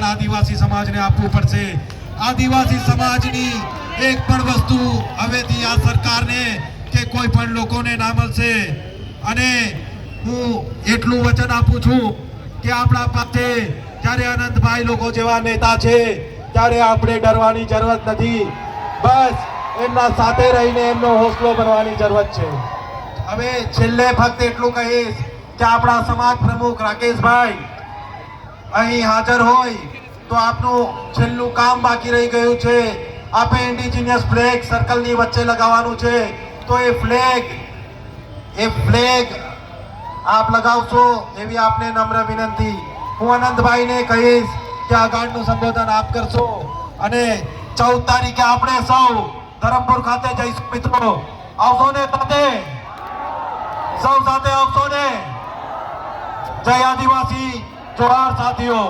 પણ આદિવાસી સમાજને આપવું પડશે. આદિવાસી સમાજની એક પણ વસ્તુ હવેથી આ સરકારને કે કોઈ પણ લોકોને ના મળશે. અને હું એટલું વચન આપું છું કે આપણા પાસે જ્યારે અનંતભાઈ લોકો જેવા નેતા છે, ત્યારે આપણે ડરવાની જરૂરત નથી. બસ એમના સાથે રહીને એમનો હોસલો બનવાની જરૂરત છે. હવે છેલ્લે ફક્ત એટલું કહીશ કે આપણા સમાજ પ્રમુખ રાકેશભાઈ અહીં હાજર હોય તો આપનું છેલ્લું કામ બાકી રહી ગયું છે. આપે ઇન્ડિજિનિયસ ફ્લેગ સર્કલની વચ્ચે લગાવવાનું છે. તો એ ફ્લેગ એ ફ્લેગ આપ લગાવશો એવી આપને નમ્ર વિનંતી. હું અનંતભાઈને કહીશ કે આ સંબોધન આપ કરશો અને ચૌદ તારીખે આપણે સૌ ધરમપુર ખાતે જઈશું. મિત્રો, આવશો ને સાથે? સૌ સાથે આવશો ને? જય આદિવાસી. જોહાર સાથીઓ